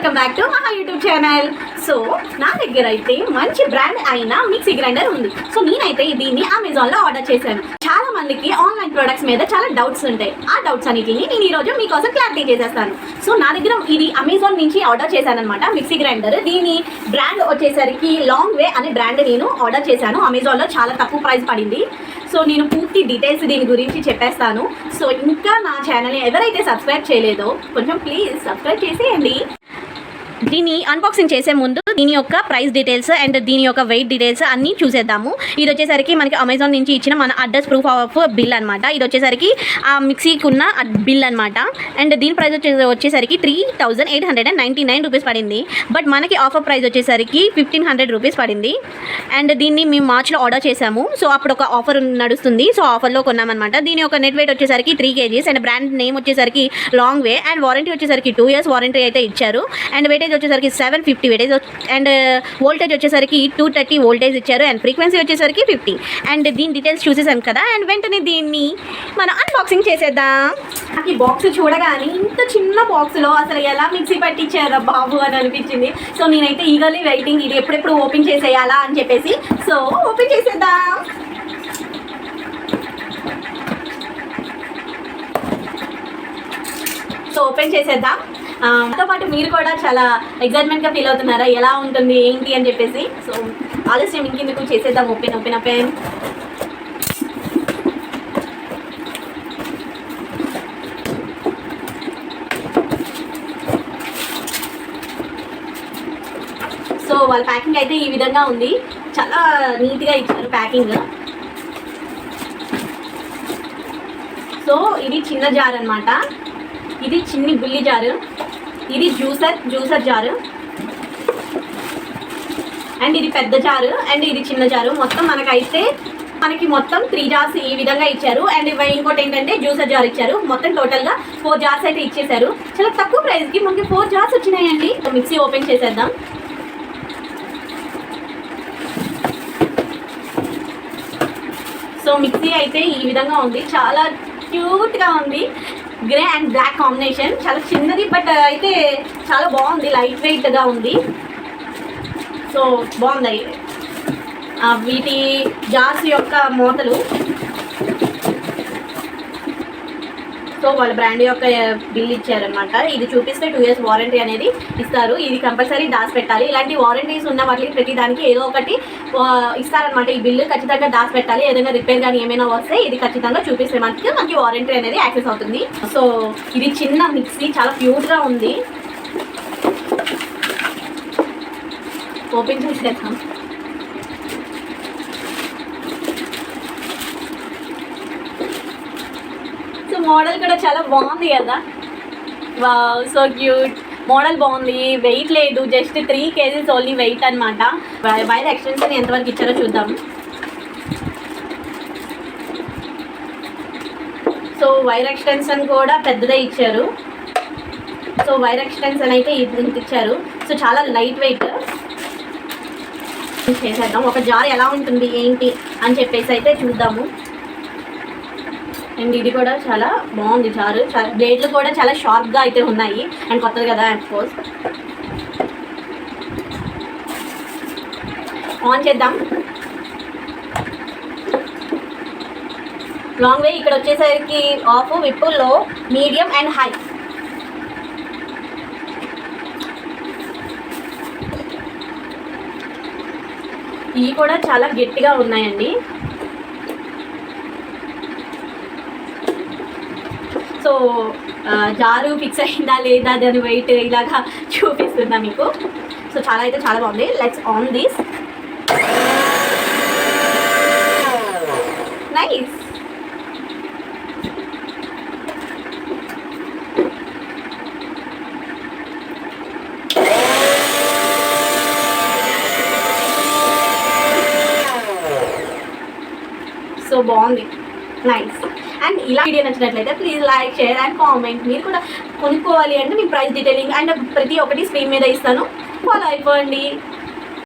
Welcome back to Maha YouTube channel. So నా దగ్గర అయితే మంచి బ్రాండ్ అయిన మిక్సీ గ్రైండర్ ఉంది. సో నేనైతే దీన్ని అమెజాన్లో ఆర్డర్ చేశాను. చాలా మందికి ఆన్లైన్ ప్రొడక్ట్స్ మీద చాలా డౌట్స్ ఉంటాయి. ఆ డౌట్స్ అన్నిటిని నేను ఈ రోజు మీకోసం క్లారిటీ చేసేస్తాను. సో నా దగ్గర ఇది అమెజాన్ నుంచి ఆర్డర్ చేశాను అనమాట మిక్సీ గ్రైండర్ దీని బ్రాండ్ వచ్చేసరికి లాంగ్ వే అనే బ్రాండ్ నేను ఆర్డర్ చేశాను. అమెజాన్లో చాలా తక్కువ ప్రైస్ పడింది. సో నేను పూర్తి డీటెయిల్స్ దీని గురించి చెప్పేస్తాను. సో ఇంకా నా ఛానల్ని ఎవరైతే సబ్స్క్రైబ్ చేయలేదో కొంచెం ప్లీజ్ సబ్స్క్రైబ్ చేసేయండి. దీన్ని అన్బాక్సింగ్ చేసే ముందు దీని యొక్క ప్రైస్ డీటెయిల్స్ అండ్ దీని యొక్క వెయిట్ డీటెయిల్స్ అన్నీ చూసేద్దాము. ఇది వచ్చేసరికి మనకి అమెజాన్ నుంచి ఇచ్చిన మన అడ్రస్ ప్రూఫ్ ఆఫ్ బిల్ అనమాట ఇది వచ్చేసరికి ఆ మిక్సీకి ఉన్న బిల్ అనమాట అండ్ దీని ప్రైస్ వచ్చే వచ్చేసరికి three thousand eight hundred and ninety nine rupees పడింది. బట్ మనకి ఆఫర్ ప్రైస్ వచ్చేసరికి ఫిఫ్టీన్ హండ్రెడ్ రూపీస్ పడింది. అండ్ దీన్ని మేము మార్చ్లో ఆర్డర్ చేసాము. సో అప్పుడు ఒక ఆఫర్ నడుస్తుంది. సో ఆఫర్లో కొన్నామన్నమాట. దీని యొక్క నెట్ వెయిట్ వచ్చేసరికి three kgs and brand name వచ్చేసరికి లాంగ్ వే అండ్ వారంటీ వచ్చేసరికి టూ ఇయర్స్ వారంటీ అయితే ఇచ్చారు. అండ్ వెయిటేజ్ వచ్చేసరికి seven fifty weightage and voltage వచ్చేసరికి టూ థర్టీ వోల్టేజ్ ఇచ్చారు అండ్ ఫ్రీక్వెన్సీ వచ్చేసరికి ఫిఫ్టీ అండ్ దీని డీటెయిల్స్ చూసేసాను కదా అండ్ వెంటనే దీన్ని మనం అన్బాక్సింగ్ చేసేద్దాం. నాకు ఈ బాక్స్ చూడగానే ఇంత చిన్న బాక్స్లో అసలు ఎలా మిక్సీ పట్టించారా బాబు అని అనిపించింది. సో నేనైతే ఈగలీ వెయిటింగ్ ఇది ఎప్పుడెప్పుడు ఓపెన్ చేసేయాలా అని చెప్పేసి సో ఓపెన్ చేసేద్దాం. సో ఓపెన్ చేసేద్దాం. తో పాటు మీరు కూడా చాలా ఎగ్జైట్మెంట్గా ఫీల్ అవుతున్నారా? ఎలా ఉంటుంది? ఏంటి? అని చెప్పేసి. సో ఆలస్యం ఇంకెందుకు? చేసేద్దాం. ఓపెన్ ఓపెన్ ఓపెన్ సో వాళ్ళ ప్యాకింగ్ అయితే ఈ విధంగా ఉంది. చాలా నీట్గా ఇచ్చారు ప్యాకింగ్ సో ఇది చిన్న జార్ అన్నమాట. ఇది చిన్ని బుల్లి జారు ఇది జ్యూసర్ జ్యూసర్ జారు. అండ్ ఇది పెద్ద జారు అండ్ ఇది చిన్న జారు. మొత్తం మనకైతే మనకి మొత్తం త్రీ జార్స్ ఈ విధంగా ఇచ్చారు. అండ్ ఇవి ఇంకోటి ఏంటంటే జ్యూసర్ జార్ ఇచ్చారు. మొత్తం టోటల్గా ఫోర్ జార్స్ అయితే ఇచ్చేసారు చాలా తక్కువ ప్రైస్కి మనకి ఫోర్ జార్స్ వచ్చినాయండి. మిక్సీ ఓపెన్ చేసేద్దాం. సో మిక్సీ అయితే ఈ విధంగా ఉంది. చాలా క్యూట్గా ఉంది. Grey and black combination. చాలా చిన్నది బట్ uh, అయితే చాలా బాగుంది. లైట్ వెయిట్గా ఉంది. సో బాగుంది వీటి జార్స్ యొక్క మూతలు. సో వాళ్ళ బ్రాండ్ యొక్క బిల్ ఇచ్చారనమాట ఇది చూపిస్తే టూ ఇయర్స్ వారంటీ అనేది ఇస్తారు. ఇది కంపల్సరీ దాచి పెట్టాలి. ఇలాంటి వారంటీస్ ఉన్న వాటికి ప్రతి దానికి ఏదో ఒకటి ఇస్తారనమాట ఈ బిల్లు ఖచ్చితంగా దాచి పెట్టాలి. ఏదైనా రిపేర్ కానీ ఏమైనా వస్తే ఇది ఖచ్చితంగా చూపిస్తే మనకి మనకి వారంటీ అనేది యాక్సెస్ అవుతుంది. సో ఇది చిన్న మిక్సీ చాలా ప్యూర్గా ఉంది. ఓపెన్ చేసేద్దాం మోడల్ కూడా చాలా బాగుంది కదా. వావ్ సో క్యూట్ మోడల్ బాగుంది. వెయిట్ లేదు. Just three kgs only weight అనమాట వైర్ ఎక్స్టెన్షన్ ఎంతవరకు ఇచ్చారో చూద్దాం. సో వైర్ ఎక్స్టెన్షన్ కూడా పెద్దదే ఇచ్చారు. సో వైర్ ఎక్స్టెన్షన్ అయితే ఇది ఇంత ఇచ్చారు. సో చాలా లైట్ వెయిట్ చేసేద్దాం. ఒక జార్ ఎలా ఉంటుంది ఏంటి అని చెప్పేసి అయితే చూద్దాము. అండ్ ఇది కూడా చాలా బాగుంది చారు. చాలా బ్లేడ్లు కూడా చాలా షార్ప్గా అయితే ఉన్నాయి. అండ్ కొత్తది కదా అండ్ కోర్స్ ఆన్ చేద్దాం. లాంగ్ వే ఇక్కడ వచ్చేసరికి ఆఫ్ విప్పుల్లో మీడియం అండ్ హై ఇవి కూడా చాలా గట్టిగా ఉన్నాయండి. సో జారు ఫిక్స్ అయిందా లేదా దాని వెయిట్ ఇలాగా చూపిస్తున్నా మీకు? సో చాలా అయితే చాలా బాగుంది. Let's on this nice so బాగుంది. నైస్ అండ్ ఇలా వీడియో నచ్చినట్లయితే please like share and comment మీరు కూడా కొనుక్కోవాలి అంటే మీ ప్రైస్ డీటెయిలింగ్ అండ్ ప్రతి ఒక్కటి స్క్రీన్ మీద ఇస్తాను. ఫాలో అయిపోండి.